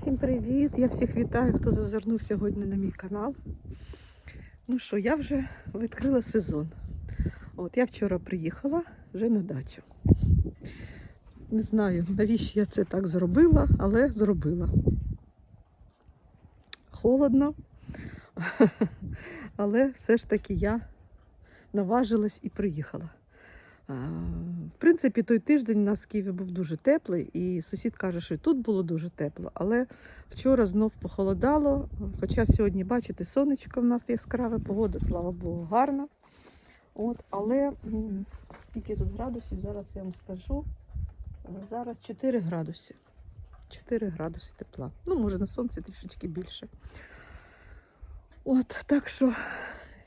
Всім привіт! Я всіх вітаю, хто зазирнув сьогодні на мій канал. Ну що, я вже відкрила сезон. От я вчора приїхала вже на дачу. Не знаю, навіщо я це так зробила, але зробила. Холодно, але все ж таки я наважилась і приїхала. В принципі, той тиждень у нас в Києві був дуже теплий, і сусід каже, що і тут було дуже тепло. Але вчора знов похолодало. Хоча сьогодні, бачите, сонечко в нас яскраве, погода, слава Богу, гарна. От, але скільки тут градусів, зараз я вам скажу. Зараз 4 градуси. 4 градуси тепла. Ну, може, на сонці трішечки більше. От, так що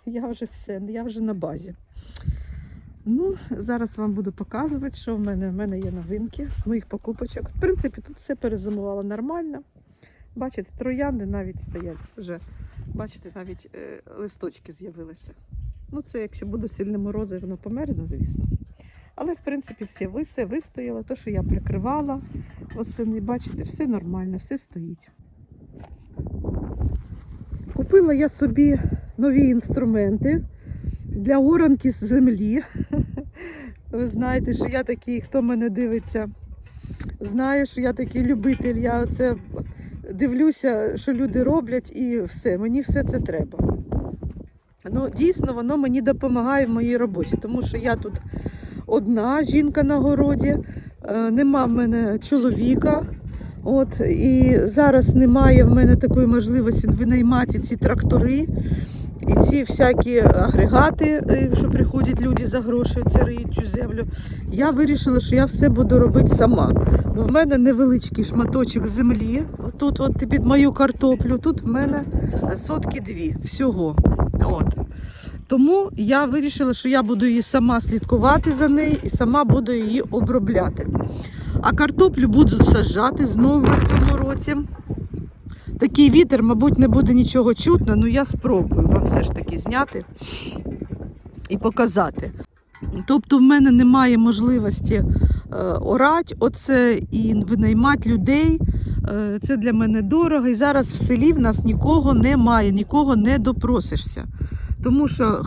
я вже все, я вже на базі. Ну, зараз вам буду показувати, що в мене. В мене є новинки з моїх покупочок. В принципі, тут все перезимувало нормально. Бачите, троянди навіть стоять вже. Бачите, навіть е, листочки з'явилися. Ну, це якщо буде сильні морози, воно померзне, звісно. Але, в принципі, все висе, вистояло. То, що я прикривала восени, бачите, все нормально, все стоїть. Купила я собі нові інструменти для оранки з землі. Ви знаєте, що я такий, хто мене дивиться, знає, що я такий любитель. Я оце дивлюся, що люди роблять, і все, мені все це треба. Ну, дійсно, воно мені допомагає в моїй роботі, тому що я тут одна жінка на городі, е, нема в мене чоловіка. От, і зараз немає в мене такої можливості винаймати ці трактори. Ці всякі агрегати, е, що приходять люди за гроші, це цю землю. Я вирішила, що я все буду робити сама. Бо в мене невеличкий шматочок землі. Тут от під мою картоплю, тут в мене сотки дві всього. От. Тому я вирішила, що я буду її сама слідкувати за нею і сама буду її обробляти. А картоплю буду саджати знову в цьому році. Такий вітер, мабуть, не буде нічого чутно, але я спробую вам все ж таки зняти і показати. Тобто в мене немає можливості е, орати оце і винаймати людей. Е, це для мене дорого. І зараз в селі в нас нікого немає, нікого не допросишся. Тому що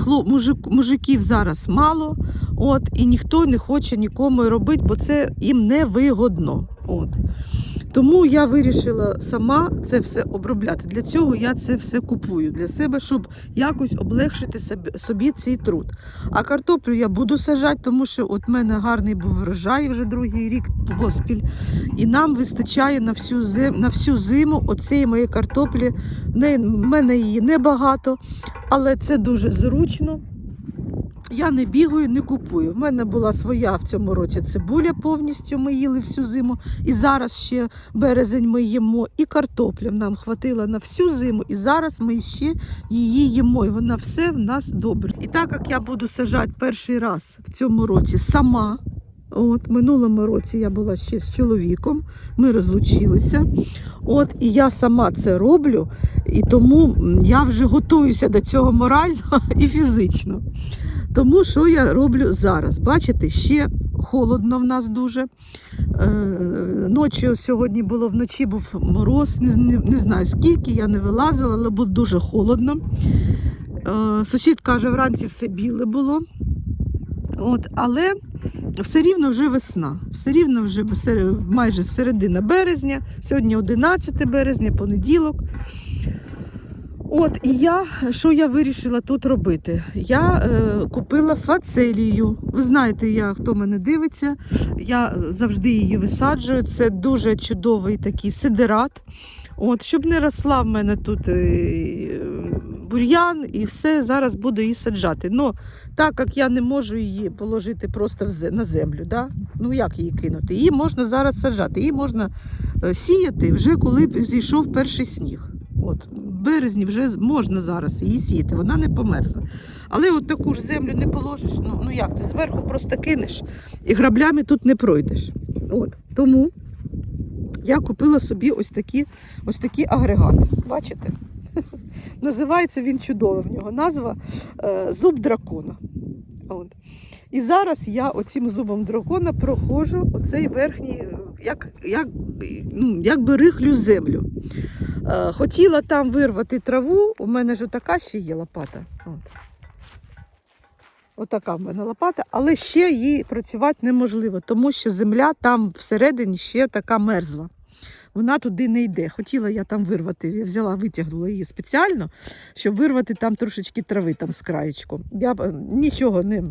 мужиків зараз мало, от, і ніхто не хоче нікому робити, бо це їм не вигодно. От. Тому я вирішила сама це все обробляти. Для цього я це все купую для себе, щоб якось облегшити собі, цей труд. А картоплю я буду сажати, тому що от мене гарний був врожай вже другий рік поспіль. І нам вистачає на всю зиму, на всю зиму оцієї моєї картоплі. В мене її небагато, але це дуже зручно. Я не бігаю, не купую. В мене була своя в цьому році цибуля повністю. Ми їли всю зиму. І зараз ще березень ми їмо. І картопля нам хватило на всю зиму. І зараз ми ще її їмо. І вона все в нас добре. І так як я буду сажати перший раз в цьому році сама. От, минулому році я була ще з чоловіком, ми розлучилися. От, і я сама це роблю, і тому я вже готуюся до цього морально і фізично. Тому що я роблю зараз? Бачите, ще холодно в нас дуже. Е, ночі сьогодні було вночі був мороз, не, не, знаю скільки, я не вилазила, але було дуже холодно. Е, сусід каже, вранці все біле було. От, але все рівно вже весна, все рівно вже майже середина березня, сьогодні 11 березня, понеділок. От і я, що я вирішила тут робити? Я е, купила фацелію. Ви знаєте, я, хто мене дивиться, я завжди її висаджую. Це дуже чудовий такий сидерат. От, щоб не росла в мене тут е, бур'ян і все, зараз буду її саджати. Ну, так як я не можу її положити просто на землю, да? ну як її кинути? Її можна зараз саджати, її можна е, сіяти вже коли зійшов перший сніг. От, березні вже можна зараз її сіяти, вона не померзне. Але от таку ж землю не положиш, ну, ну як ти зверху просто кинеш і граблями тут не пройдеш. От. Тому я купила собі ось такі, ось такі агрегати. Бачите? Називається він чудово. В нього назва е, зуб дракона. От. І зараз я оцим зубом дракона проходжу оцей верхній, як, як ну, якби рихлю землю. Е, Хотіла там вирвати траву, у мене ж така ще є лопата. От. Отака в мене лопата, але ще їй працювати неможливо, тому що земля там всередині ще така мерзла. Вона туди не йде. Хотіла я там вирвати. Я взяла, витягнула її спеціально, щоб вирвати там трошечки трави там з краєчку. Я е, нічого не.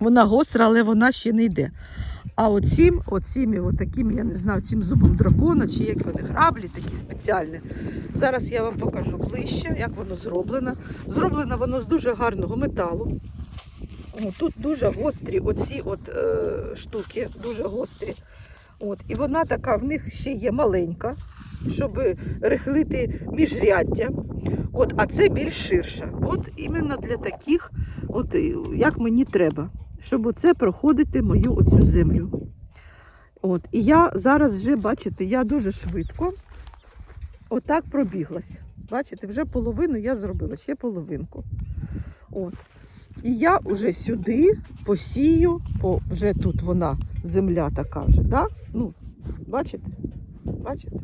Вона гостра, але вона ще не йде. А оцім, оцім, отаким, я не знаю, цим зубом дракона, чи як вони граблі такі спеціальні. Зараз я вам покажу ближче, як воно зроблено. Зроблено воно з дуже гарного металу. Тут дуже гострі оці от, е, штуки, дуже гострі. От. І вона така, в них ще є маленька, щоб рихлити міжряддя. От, а це більш ширша. От іменно для таких, от, е, як мені треба, щоб оце проходити мою оцю землю. От. І я зараз вже, бачите, я дуже швидко отак пробіглась. Бачите, вже половину я зробила, ще половинку. От. І я вже сюди посію, по, вже тут вона земля така вже, да? ну, бачите? Бачите?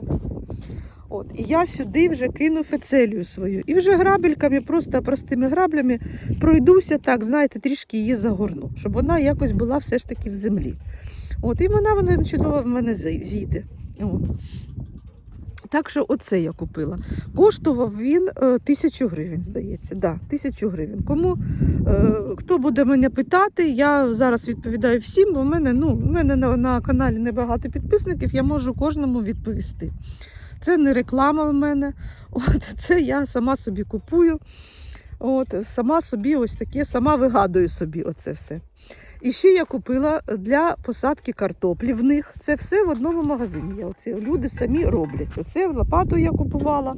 От, і я сюди вже кину фецелію свою. І вже грабельками, просто простими граблями пройдуся так, знаєте, трішки її загорну, щоб вона якось була все ж таки в землі. От, і вона, вона чудово в мене зійде. От. Так що оце я купила. Коштував він е, тисячу гривень, здається. Да, тисячу гривень. Кому е, хто буде мене питати, я зараз відповідаю всім, бо в мене, ну, в мене на, на каналі небагато підписників, я можу кожному відповісти. Це не реклама в мене. От, це я сама собі купую. От, сама собі ось таке, сама вигадую собі оце все. І ще я купила для посадки картоплі в них. Це все в одному магазині. Оці люди самі роблять. Оце лопату я купувала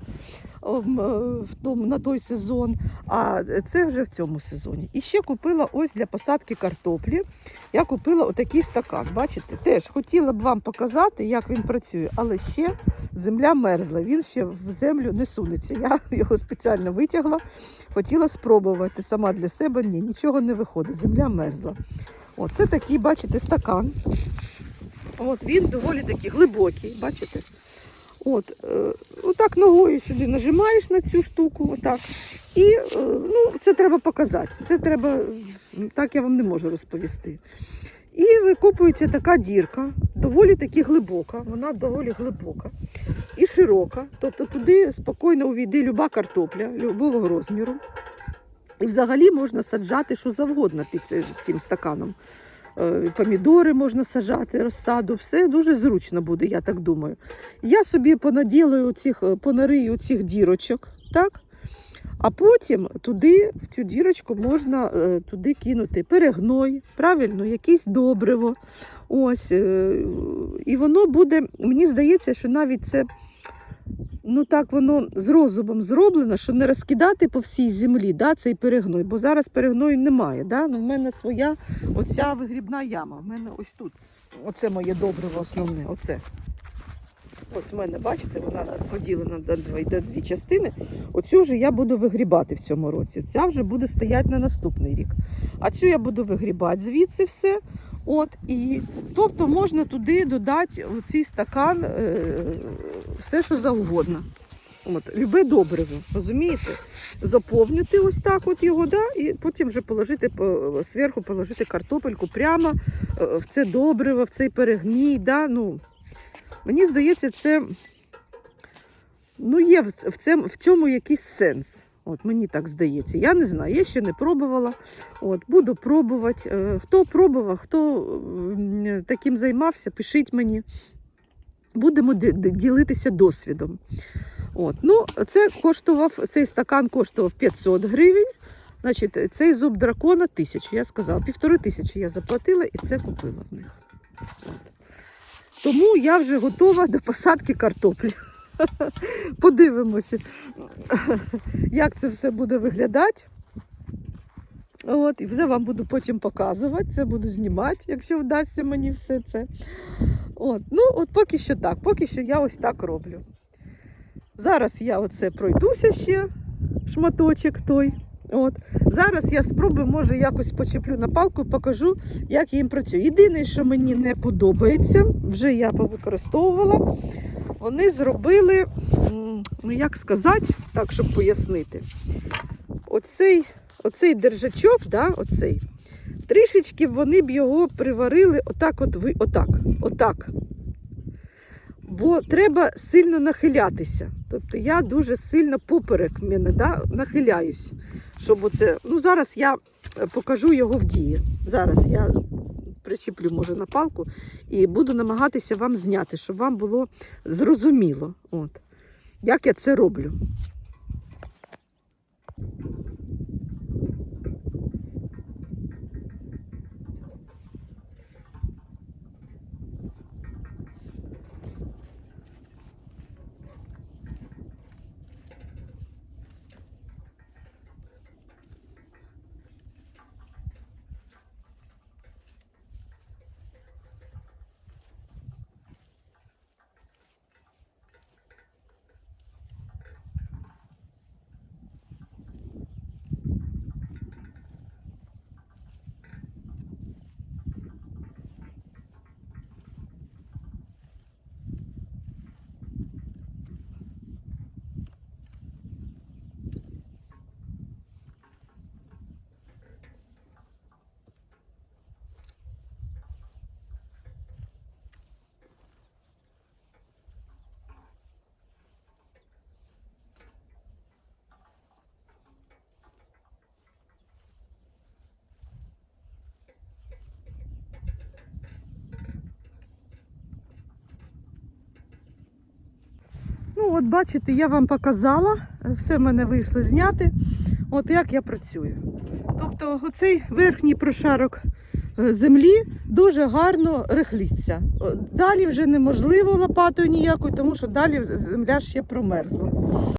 на той сезон, а це вже в цьому сезоні. І ще купила ось для посадки картоплі. Я купила отакий стакан. Бачите, теж хотіла б вам показати, як він працює, але ще земля мерзла. Він ще в землю не сунеться. Я його спеціально витягла, хотіла спробувати сама для себе. Ні, нічого не виходить. Земля мерзла. Оце такий, бачите, стакан. От він доволі такий глибокий, бачите? От, е, отак ногою сюди нажимаєш на цю штуку, отак. І е, ну, це треба показати. Це треба, так я вам не можу розповісти. І викопується така дірка, доволі таки глибока, вона доволі глибока і широка. Тобто туди спокійно увійде люба картопля, любого розміру. І взагалі можна саджати що завгодно під цим стаканом. Е, Помідори можна саджати, розсаду, все дуже зручно буде, я так думаю. Я собі понаділаю цих, понарию цих дірочок, так? А потім туди, в цю дірочку можна е, туди кинути перегной, правильно, якесь добриво. Ось, е, і воно буде, мені здається, що навіть це ну так воно з розумом зроблено, що не розкидати по всій землі да, цей перегной, бо зараз перегною немає. Да? Ну, в мене своя оця вигрібна яма. В мене ось тут. Оце моє добриво основне. Оце. Ось в мене, бачите, вона поділена на дві, на дві частини. Оцю вже я буду вигрібати в цьому році. Ця вже буде стояти на наступний рік. А цю я буду вигрібати звідси все. От, і, тобто можна туди додати у цей стакан е, все, що завгодно. От, любе добриво, розумієте? Заповнити ось так от його, да, і потім вже положити зверху положити картопельку прямо е, в це добриво, в цей перегній. Да, ну, мені здається, це ну, є в, в, цем- в цьому якийсь сенс. От мені так здається. Я не знаю, я ще не пробувала. От, буду пробувати. Е, Хто пробував, хто таким займався, пишіть мені. Будемо ді- ді- ділитися досвідом. От. Ну, це коштував, цей стакан коштував 500 гривень. Значить, цей зуб дракона тисячу. Я сказала, півтори тисячі я заплатила і це купила в них. От. Тому я вже готова до посадки картоплі. Подивимося, як це все буде виглядати. От, і все вам буду потім показувати, це буду знімати, якщо вдасться мені все це. От, ну, от поки що так, поки що я ось так роблю. Зараз я оце пройдуся ще, шматочок той. От. Зараз я спробую, може, якось почеплю на палку і покажу, як їм працює. Єдине, що мені не подобається, вже я повикористовувала, вони зробили, ну як сказати, так, щоб пояснити. Оцей, оцей держачок, да, оцей, трішечки вони б його приварили отак, от ви, отак, отак. Бо треба сильно нахилятися. Тобто я дуже сильно поперек мене да, нахиляюсь. Щоб оце, ну зараз я е, покажу його в дії. Зараз я причеплю, може, на палку і буду намагатися вам зняти, щоб вам було зрозуміло, от, як я це роблю. От бачите, я вам показала, все в мене вийшло зняти. От як я працюю. Тобто, оцей верхній прошарок е, землі дуже гарно рихліться. Далі вже неможливо лопатою ніякою, тому що далі земля ще промерзла.